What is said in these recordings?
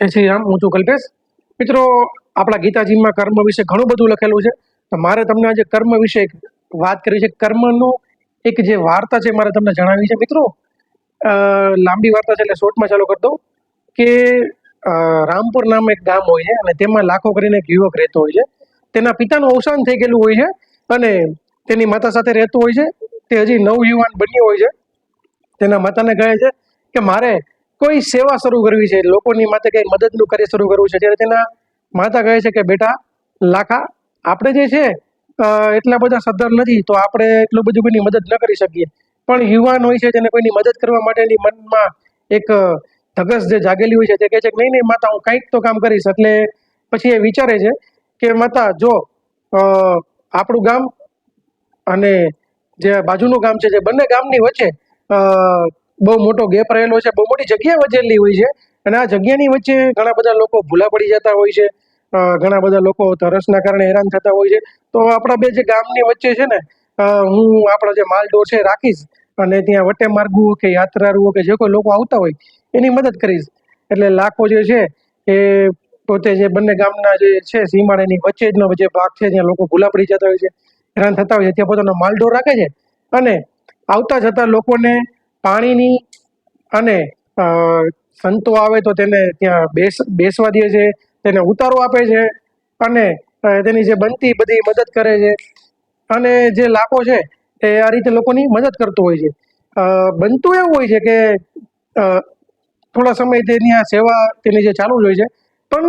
જય શ્રી રામ, હું છું કલ્પેશ. મિત્રો, આપણા ગીતાજીમાં કર્મ વિશે ઘણું બધું લખેલું છે. તો મારે તમને આજે કર્મ વિશે વાત કરવી છે. કર્મનો એક જે વાર્તા છે મારે તમને જણાવી છે. મિત્રો લાંબી વાર્તા છે એટલે શોર્ટમાં ચાલુ કરી દઉં કે રામપુર નામ એક ગામ હોય છે અને તેમાં લાખો કરીને એક યુવક રહેતો હોય છે. તેના પિતાનું અવસાન થઈ ગયેલું હોય છે અને તેની માતા સાથે રહેતો હોય છે. તે હજી નવયુવાન બન્યો હોય છે. તેના માતાને કહે છે કે, મારે કોઈ સેવા શરૂ કરવી છે? લોકોની માટે કંઈ મદદનું કાર્ય શરૂ કરવું છે? ત્યારે તેના માતા કહે છે કે, બેટા, લાખા, આપણે જે છે એટલા બધા સદ્ધર નથી, તો આપણે એટલું બધું કોઈની મદદ ન કરી શકીએ. પણ યુવાન હોય છે, તેને કોઈની મદદ કરવા માટેની મનમાં એક ધગસ જે જાગેલી હોય છે, તે કહે છે કે, નહીં નહીં, માતા, હું કંઈક તો કામ કરીશ. એટલે પછી એ વિચારે છે કે, માતા, જો આપણું ગામ અને જે બાજુનું ગામ છે, જે બંને ગામની વચ્ચે બહુ મોટો ગેપ રહેલો છે. બહુ મોટી જગ્યા વજેલી હોય છે. અને આ જગ્યાની વચ્ચે ઘણા બધા લોકો ભૂલા પડી જતા હોય છે. ઘણા બધા લોકો તરસના કારણે હેરાન થતા હોય છે. તો આપણા બે જે ગામની વચ્ચે છે ને હું આપણા જે માલડોર છે રાખીશ અને ત્યાં વટે માર્ગો કે યાત્રાળુઓ કે જે કોઈ લોકો આવતા હોય, એની મદદ કરીશ. એટલે લાખો જે છે એ પોતે જે બંને ગામના જે છે સીમાડાની વચ્ચેનો જે ભાગ છે જ્યાં લોકો ભૂલા પડી જતા હોય છે, હેરાન થતા હોય છે, ત્યાં પોતાનો માલડો રાખે છે. અને આવતા જતા લોકોને પાણીની અને સંતો આવે તો તેને ત્યાં બેસ, બેસવા દે છે, તેને ઉતારો આપે છે અને તેની જે બનતી બધી મદદ કરે છે. અને જે લાખો છે એ આ રીતે લોકોની મદદ કરતો હોય છે. બનતું એવું હોય છે કે થોડા સમય તેની આ સેવા તેની જે ચાલુ જ હોય છે. પણ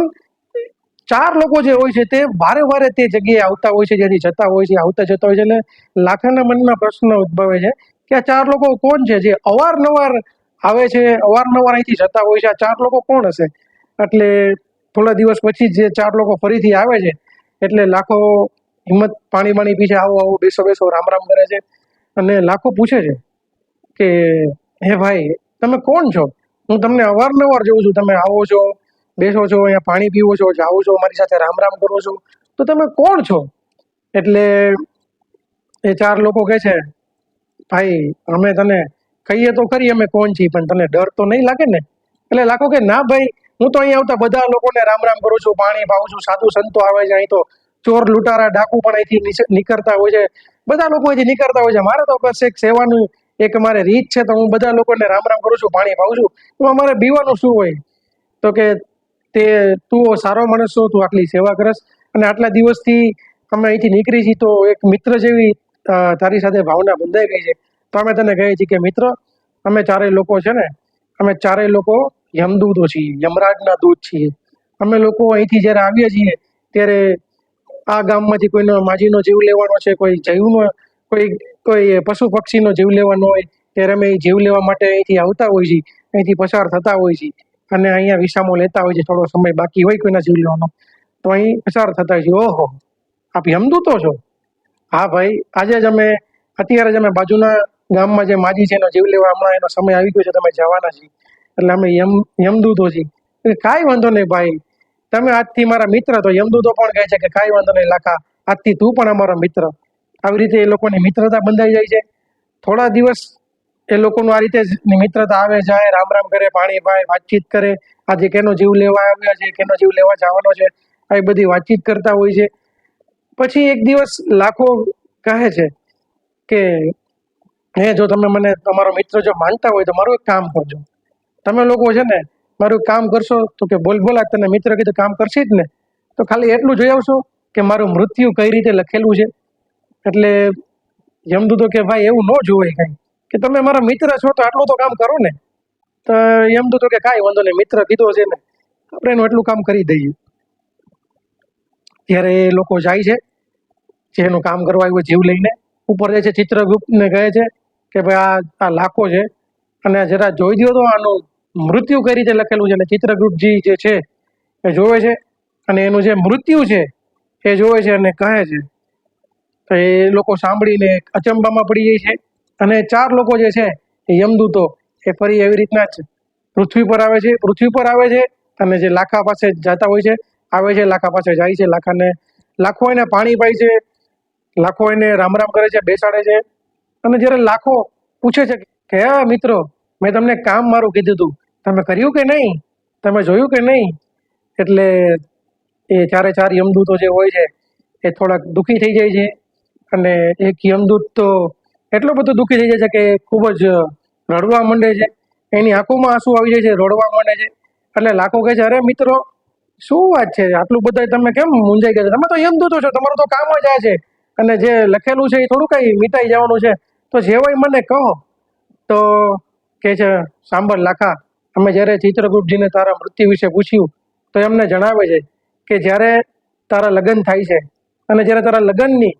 ચાર લોકો જે હોય છે તે વારે વારે તે જગ્યાએ આવતા હોય છે જેથી જતા હોય છે, આવતા જતા હોય છે, એટલે લાખાના મનમાં પ્રશ્ન ઉદ્ભવે છે. કે આ ચાર લોકો કોણ છે? જે અવારનવાર આવે છે, અવારનવાર અહીંથી જતા હોય છે, આ ચાર લોકો કોણ હશે? એટલે થોડા દિવસ પછી જે ચાર લોકો ફરીથી આવે છે, એટલે લાખો હિંમત પાણી બાણી પીછે આવો આવો, બેસો બેસો, રામ રામ કરે છે. અને લાખો પૂછે છે કે, હે ભાઈ, તમે કોણ છો? હું તમને અવારનવાર જોઉં છું. તમે આવો છો, બેસો છો, અહીંયા પાણી પીવો છો, જાઓ છો, મારી સાથે રામ રામ કરો છો. તો તમે કોણ છો? એટલે એ ચાર લોકો કહે છે ભાઈ, અમે તને કહીએ તો ખરી અમે કોણ છીએ, પણ તને ડર તો નહીં લાગે ને? એટલે લાખો કે ના ભાઈ, હું તો અહીંયા આવતા બધા લોકોને રામ રામ કરું છું, પાણી ભાવું છું, સાધુ સંતો આવે છે અહીં તો, ચોર લૂંટારા, ડાકુ પણ અહીંથી નીકળતા હોય છે. બધા લોકો અહીંથી નીકળતા હોય છે. મારે તો બસ એક સેવાનું એક મારે રીત છે, તો હું બધા લોકોને રામ રામ કરું છું, પાણી ભાવું છું. તો અમારે બીવાનું શું હોય? તો કે તે, તું સારો માણસ છો, તું આટલી સેવા કરસ. અને આટલા દિવસથી અમે અહીંથી નીકળી છીએ, તો એક મિત્ર જેવી તારી સાથે ભાવના બંધાઈ ગઈ છે. તો અમે તને કહીએ છીએ કે મિત્ર, અમે ચારેય લોકો છે ને, અમે ચારેય લોકો યમદૂતો છીએ, યમરાજના દૂત છીએ. અમે લોકો અહીંથી જ્યારે આવીએ છીએ, ત્યારે આ ગામમાંથી કોઈનો માજીનો જીવ લેવાનો છે, કોઈ જૈવનો, કોઈ કોઈ પશુ પક્ષીનો જીવ લેવાનો હોય, ત્યારે અમે જીવ લેવા માટે અહીંથી આવતા હોય છીએ, અહીંથી પસાર થતા હોય છીએ અને અહીંયા વિસામો લેતા હોય છે થોડો સમય બાકી હોય કોઈના જીવ લેવાનો. તો અહીં પસાર થતા હોય છે ઓહો, આપ યમદૂતો છો? હા ભાઈ, આજે જ અમે અત્યારે જ અમે બાજુના ગામમાં જે માજી છે એનો જીવ લેવા હમણાં એનો સમય આવી ગયો છે, તમે જવાના છીએ. એટલે અમે યમ યમદૂતો છીએ. એટલે કાંઈ વાંધો નહીં ભાઈ, તમે આજથી મારા મિત્ર તો, યમદૂતો પણ કહે છે કે કાંઈ વાંધો નહીં, લાખા, આજથી તું પણ અમારો મિત્ર. આવી રીતે એ લોકોની મિત્રતા બંધાઈ જાય છે. થોડા દિવસ એ લોકોનું આ રીતે મિત્રતા આવે, જાય, રામ રામ કરે, પાણી પાય, વાતચીત કરે. આજે કેનો જીવ લેવા આવ્યા છે, કેનો જીવ લેવા જવાનો છે આવી બધી વાતચીત કરતા હોય છે. પછી એક દિવસ લાખો કહે છે કે, હે, જો તમે મને, તમારો મિત્ર જો માનતા હોય તો મારું એક કામ કરજો. તમે લોકો છે ને, મારું કામ કરશો તો કે બોલ, બોલા તને મિત્ર કીધું, કામ કરશે જ ને. તો ખાલી એટલું જોઈ આવશો કે મારું મૃત્યુ કઈ રીતે લખેલું છે. એટલે યમદૂતો કે, ભાઈ, એવું ન જોવાય કાંઈ. કે તમે મારા મિત્ર છો તો આટલું તો કામ કરો ને. તો યમદૂતો કે, કાંઈ વાંધો નહીં, મિત્ર કીધો છે ને. આપણે એનું એટલું કામ કરી દઈએ. ત્યારે એ લોકો જાય છે. જે એનું કામ કરવા આવ્યું જીવ લઈને, ઉપર જાય છે ચિત્રગુપ્તને કહે છે કે ભાઈ આ આ લાખો છે. અને જરા જોઈ દો તો આનું મૃત્યુ કઈ રીતે લખેલું છે. અને ચિત્રગુપ્તજી જે છે એ જોવે છે અને એનું જે મૃત્યુ છે એ જોવે છે અને કહે છે. તો એ લોકો સાંભળીને અચંબામાં પડી જાય છે. અને ચાર લોકો જે છે એ યમદૂતો, એ ફરી એવી રીતના જ પૃથ્વી પર આવે છે. પૃથ્વી પર આવે છે અને જે લાખા પાસે જતા હોય છે. આવે છે, લાખા પાસે જાય છે. લાખાને લાખો એને પાણી પાય છે. લાખો એને રામ રામ કરે છે, બેસાડે છે. અને જ્યારે લાખો પૂછે છે કે, હા મિત્રો, મેં તમને કામ મારું કીધું હતું તમે કર્યું કે નહીં? તમે જોયું કે નહીં? એટલે એ ચારે ચાર યમદૂતો જે હોય છે, એ થોડાક દુઃખી થઈ જાય છે. અને એક યમદૂત તો એટલો બધો દુઃખી થઈ જાય છે કે ખૂબ જ રડવા માંડે છે. એની આંખોમાં આંસુ આવી જાય છે, રડવા માંડે છે. એટલે લાખો કહે છે, અરે મિત્રો, શું વાત છે? આટલું બધા તમે કેમ મૂંઝાઈ ગયા છો? તમે તો યમદૂતો છો, તમારું તો કામ જ આ છે. અને જે લખેલું છે એ થોડું કઈ મીટાઈ જવાનું છે. તો જે હોય મને કહો. તો કે છે, સાંભળ લાખા, અમે જ્યારે ચિત્રગુપ્તજીને તારા મૃત્યુ વિશે પૂછ્યું, તો એમને જણાવે છે કે જ્યારે તારા લગ્ન થાય છે અને જ્યારે તારા લગ્નની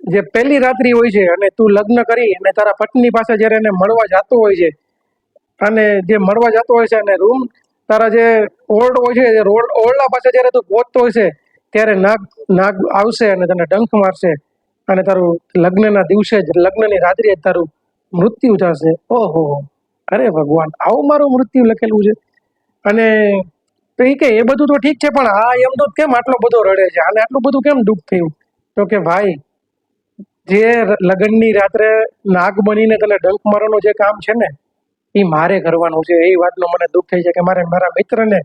જે પહેલી રાત્રિ હોય છે અને તું લગ્ન કરી અને તારા પત્ની પાસે જ્યારે એને મળવા જતો હોય છે અને જે મળવા જતો હોય છે અને રૂમ તારા જે ઓરડો હોય છે ઓરડા પાસે જ્યારે તું પહોંચતો હોય છે ત્યારે નાગ નાગ આવશે અને તને ડંખ મારશે અને તારું લગ્નના દિવસે જ, લગ્નની રાત્રિએ તારું મૃત્યુ થશે. ઓહો, અરે ભગવાન, આવું મારું મૃત્યુ લખેલું છે. અને તો કે, એ બધું તો ઠીક છે, પણ આ એમ તો કેમ આટલો બધો રડે છે? અને આટલું બધું કેમ દુઃખ થયું? તો કે ભાઈ, જે લગ્નની રાત્રે નાગ બનીને તને ડંખ મારવાનું જે કામ છે ને એ મારે કરવાનું છે. એ વાતનું મને દુઃખ થઈ છે કે મારે મારા મિત્રને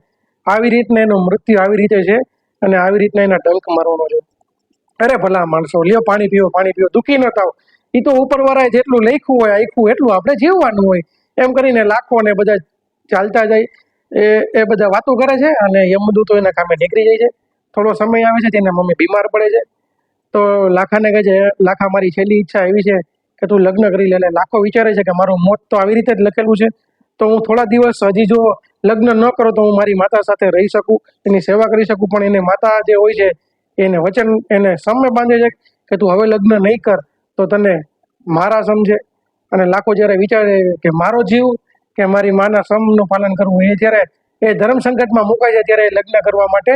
આવી રીતના એનું મૃત્યુ આવી રીતે છે અને આવી રીતના એના ડંક મારવાનો છે. અરે ભલા માણસો, લ્યો પાણી પીવો પાણી પીવો દુઃખી ન થાવ એ તો ઉપરવાળાએ જેટલું લખ્યું હોય આખું એટલું આપણે જીવવાનું હોય. એમ કરીને લાખો ને બધા ચાલતા જાય. એ એ બધા વાતો કરે છે અને યમદૂતો એના કામે નીકળી જાય છે. થોડો સમય આવે છે તેના મમ્મી બીમાર પડે છે. તો લાખાને કહે છે, લાખા મારી છેલ્લી ઈચ્છા એવી છે કે તું લગ્ન કરી લે. લાખો વિચારે છે કે મારું મોત તો આવી રીતે જ લખેલું છે. તો હું થોડા દિવસ હજી જો લગ્ન ન કરો તો હું મારી માતા સાથે રહી શકું, એની સેવા કરી શકું, પણ એને માતા જે હોય છે, એને વચન, એને સમય બાંધે છે કે તું હવે લગ્ન નહીં કર, તો તને મારા સમજે. અને લાખો જ્યારે વિચારે કે મારો જીવ, કે મારી માના સમનું પાલન કરવું, એ જ્યારે એ ધર્મ સંકટમાં મુકાય છે, ત્યારે લગ્ન કરવા માટે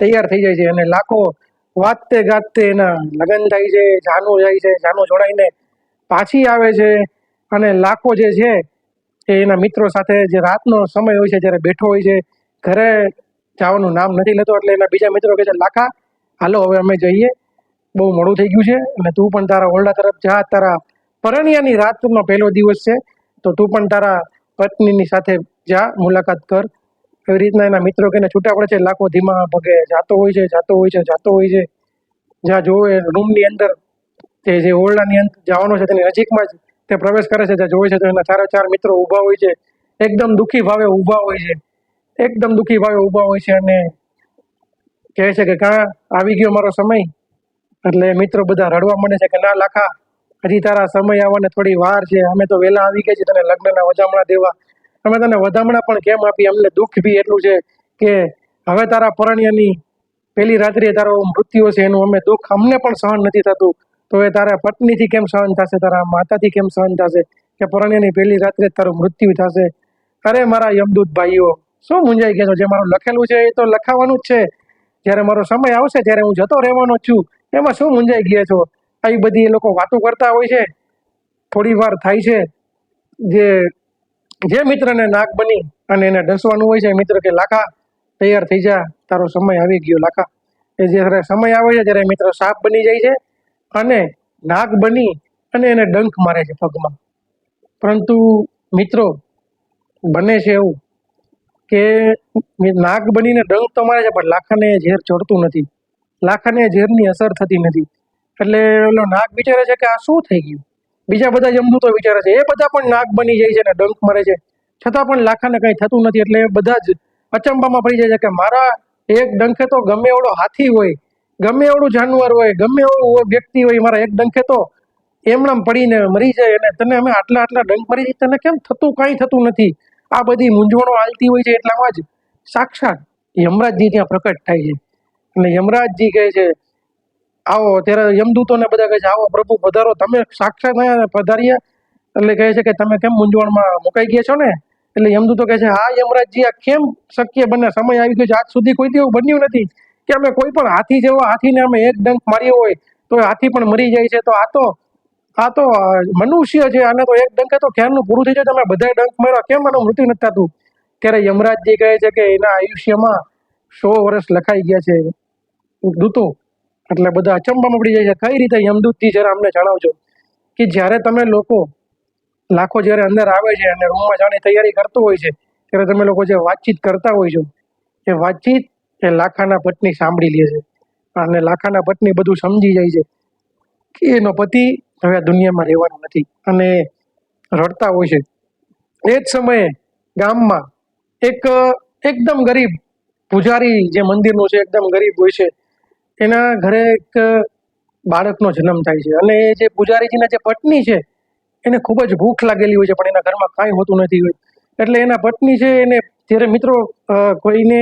તૈયાર થઈ જાય છે. અને લાખો વાતતે ગાતે એના લગ્ન થાય છે, જાનું જાય છે, જાનું જોડાઈને પાછી આવે છે. અને લાખો જે છે એ એના મિત્રો સાથે જે રાતનો સમય હોય છે, જ્યારે બેઠો હોય છે, ઘરે જવાનું નામ નથી લેતો, એટલે એના બીજા મિત્રો કહે છે, લાખા, હાલો, હવે અમે જઈએ. બહુ મોડું થઈ ગયું છે, અને તું પણ તારા ઓરડા તરફ જા, તારા પરણિયાની રાતનો પહેલો દિવસ છે, તો તું પણ તારા પત્નીની સાથે જા, મુલાકાત કર. એવી રીતના એના મિત્રો કહીને છૂટા પડે છે, લાખો ધીમા પગે જાતો હોય છે, જાતો હોય છે, જાતો હોય છે. જ્યાં જોવે, રૂમની અંદર તે જે ઓરડાની અંદર જવાનો છે, તેની નજીકમાં જ તે પ્રવેશ કરે છે, જ્યાં જોવે છે તો એના ચારે ચાર મિત્રો ઊભા હોય છે. એકદમ દુઃખી ભાવે ઊભા હોય છે. એકદમ દુઃખી ભાવે ઊભા હોય છે અને કહે છે કે કાં આવી ગયો મારો સમય. એટલે મિત્રો બધા રડવા માંડે છે કે, ના, લાખા, હજી તારા સમય આવવાને થોડી વાર છે. અમે તો વહેલા આવી ગયા છીએ, તને લગ્નના વધામણા દેવા. અમે તને વધામણા પણ કેમ આપી? અમને દુઃખ બી એટલું છે કે હવે તારા પરણ્યની પહેલી રાત્રિએ તારો મૃત્યુ છે એનું અમે દુઃખ અમને પણ સહન નથી થતું. તો એ તારા પત્નીથી કેમ સહન થશે? તારા માતાથી કેમ સહન થશે? કે પરણ્યની પહેલી રાત્રે તારું મૃત્યુ થશે? અરે મારા યમદૂત ભાઈઓ, શું મૂંઝાઈ ગયા છો? જે મારું લખેલું છે એ તો લખાવાનું જ છે. જ્યારે મારો સમય આવશે, ત્યારે હું જતો રહેવાનો છું. એમાં શું મૂંઝાઈ ગયા છો? આવી બધી એ લોકો વાતો કરતા હોય છે. થોડી વાર થાય છે. જે જે મિત્રને નાક બની અને એને ડસવાનું હોય છે મિત્ર કે, લાખા, તૈયાર થઈ જા. તારો સમય આવી ગયો, લાખા. એ જ્યારે સમય આવે છે, ત્યારે મિત્ર સાપ બની જાય છે. અને નાગ બની અને એને ડંખ મારે છે પગમાં. પરંતુ મિત્રો, બને છે એવું કે નાગ બનીને ડંખ તો મારે છે, પણ લાખાને ઝેર ચડતું નથી. લાખાને ઝેરની અસર થતી નથી. એટલે ઓલો નાગ વિચારે છે કે આ શું થઈ ગયું? બીજા બધા જમદૂતો વિચારે છે, એ બધા પણ નાગ બની જાય છે અને ડંખ મારે છે. છતાં પણ લાખાને કંઈ થતું નથી. એટલે બધા જ અચંબામાં પડી જાય છે કે મારા એક ડંખે તો ગમે એવડો હાથી હોય ગમે એવડું જાનવર હોય, ગમે એવું વ્યક્તિ હોય, મારા એક ડંખે તો એમણામ પડીને મરી જાય અને તને અમે આટલા આટલા ડંખ મરી જાય તને કેમ થતું, કાંઈ થતું નથી? આ બધી મૂંઝવણો હાલતી હોય છે એટલામાં જ સાક્ષાત યમરાજજી ત્યાં પ્રકટ થાય છે. અને યમરાજજી કહે છે, આવો ત્યારે યમદૂતોને બધા કહે છે, આવો પ્રભુ, પધારો. તમે સાક્ષાત પધાર્યા એટલે કહે છે કે તમે કેમ મૂંઝવણમાં મુકાઈ ગયા છો ને? એટલે યમદૂતો કહે છે, હા, યમરાજજી, આ કેમ શક્ય બને? સમય આવી ગયો છે. આજ સુધી કોઈ એવું બન્યું નથી. કે અમે કોઈ પણ હાથી જેવો હાથીને અમે એક ડંખ માર્યો હોય, તો હાથી પણ મરી જાય છે. તો આ તો આ તો મનુષ્ય છે. આને તો એક ડંખે તો ક્યારનું પૂરું થઈ જાય? તમે બધા ડંખ માર્યા. કેમ આનું મૃત્યુ નથી થતું? ત્યારે યમરાજજી કહે છે કે એના આયુષ્યમાં સો વર્ષ લખાઈ ગયા છે. દૂતો. એટલે બધા અચંબામાં પડી જાય છે. કઈ રીતે યમદૂતથી જરા અમને જણાવજો? કે જ્યારે તમે લોકો લાખો જ્યારે અંદર આવે છે અને રૂમમાં જવાની તૈયારી કરતો હોય છે, ત્યારે તમે લોકો જે વાતચીત કરતા હોય છો, એ વાતચીત એ લાખાના પત્ની સાંભળી લે છે. અને લાખાના પત્ની બધું સમજી જાય છે કે એનો પતિ હવે આ દુનિયામાં રહેવાનો નથી અને રડતા હોય છે. એ જ સમયે ગામમાં એક, એકદમ ગરીબ પૂજારી જે મંદિરનું છે, એકદમ ગરીબ હોય છે, એના ઘરે એક બાળકનો જન્મ થાય છે. અને એ જે પૂજારીજીના જે પત્ની છે, એને ખૂબ જ ભૂખ લાગેલી હોય છે, પણ એના ઘરમાં કાંઈ હોતું નથી હોય. એટલે એના પત્ની છે, એને જ્યારે મિત્રો કોઈને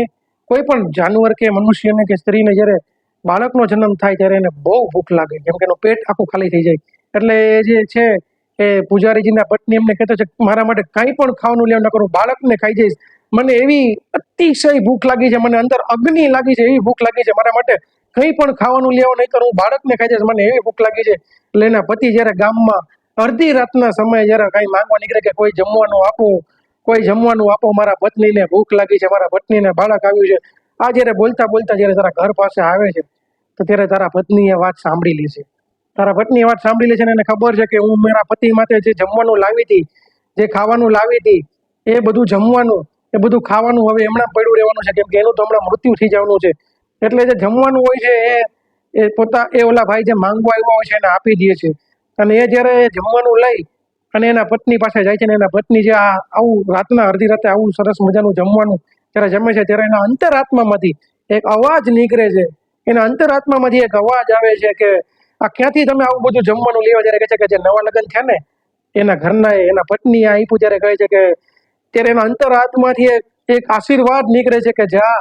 કોઈ પણ જાનવર કે મનુષ્યને કે સ્ત્રીને જ્યારે બાળકનો જન્મ થાય ત્યારે એને બહુ ભૂખ લાગે, જેમ કે એનું પેટ આખું ખાલી થઈ જાય. એટલે એ જે છે, એ પૂજારીજીના પત્ની એમને કહેતો છે, મારા માટે કાંઈ પણ ખાવાનું લેવું ના કરું, બાળકને ખાઈ જઈશ. મને એવી અતિશય ભૂખ લાગી છે, મને અંદર અગ્નિ લાગી છે, એવી ભૂખ લાગી છે, મારા માટે કંઈ પણ ખાવાનું લેવા નહીં કરું, બાળકને ખાઈ જઈશ, મને એવી ભૂખ લાગી છે. એટલે એના પતિ જ્યારે ગામમાં અડધી રાતના સમયે જ્યારે કાંઈ માંગવા નીકળે કે કોઈ જમવાનું આપો કોઈ જમવાનું આપો, મારા પત્નીને ભૂખ લાગી છે, મારા પત્નીને બાળક આવ્યું છે. આ જ્યારે બોલતા બોલતા જ્યારે તારા ઘર પાસે આવે છે, તો ત્યારે તારા પત્નીએ વાત સાંભળી લે છે. તારા પત્ની વાત સાંભળી લે છે અને ખબર છે કે હું મારા પતિ માટે જે જમવાનું લાવી હતી, જે ખાવાનું લાવી હતી, એ બધું જમવાનું, એ બધું ખાવાનું હવે હમણાં પડ્યું રહેવાનું છે, કેમ કે એનું તો હમણાં મૃત્યુ થઈ જવાનું છે. એટલે જે જમવાનું હોય છે, એ એ પોતા, એ ઓલા ભાઈ જે માંગવા આવ્યા હોય છે એને આપી દે છે. અને એ જ્યારે જમવાનું લઈ અને એના પત્ની પાસે જાય છે ને એના પત્ની જે આ આવું રાતના અડધી રાતે આવું સરસ મજાનું જમવાનું જ્યારે જમે છે ત્યારે એના અંતરાત્મામાંથી એક અવાજ નીકળે છે. એના અંતરાત્મામાંથી એક અવાજ આવે છે કે આ ક્યાંથી તમે આવું બધું જમવાનું લેવા? જ્યારે કહે છે કે જે નવા લગ્ન થયા ને, એના ઘરના એના પત્ની આપ્યું ત્યારે કહે છે કે ત્યારે એના અંતરાત્માથી એક આશીર્વાદ નીકળે છે કે જા,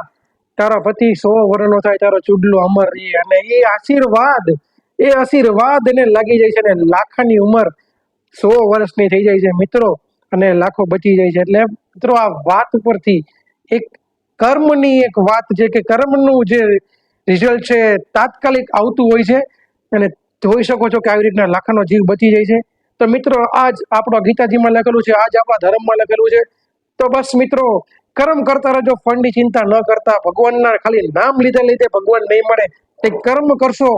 તારા પતિ સો વર્ષનો થાય, તારો ચૂડલો અમર રહે અને એ આશીર્વાદ એ આશીર્વાદ એને લાગી જાય છે ને લાખાની ઉંમર સો વર્ષની થઈ જાય છે મિત્રો, અને લાખો બચી જાય છે. એટલે મિત્રો, આ વાત ઉપરથી એક કર્મની એક વાત છે કે કર્મનું જે રિઝલ્ટ છે, તાત્કાલિક આવતું હોય છે, અને જોઈ શકો છો કે આવી રીતના લાખનો જીવ બચી જાય છે. તો મિત્રો, આજ આપણો ગીતાજીમાં લખેલું છે, આજ આપણા ધર્મમાં લખેલું છે. તો બસ મિત્રો, કર્મ કરતા રહેજો ફળની ચિંતા ન કરતા. ભગવાનના ખાલી નામ લીધે લીધે ભગવાન નહીં મળે. એ કર્મ કરશો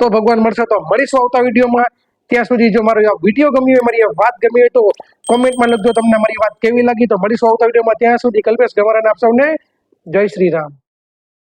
તો ભગવાન મળશે. તો મળીશું આવતા વિડીયોમાં. ત્યાં સુધી જો મારો વીડિયો ગમ્યો હોય, મારી વાત ગમી હોય તો કોમેન્ટમાં લખજો. તમને મારી વાત કેવી લાગી તો મળીશું આવતા વિડીયોમાં ત્યાં સુધી કલ્પેશ ગમારાને આપ સૌને જય શ્રી રામ.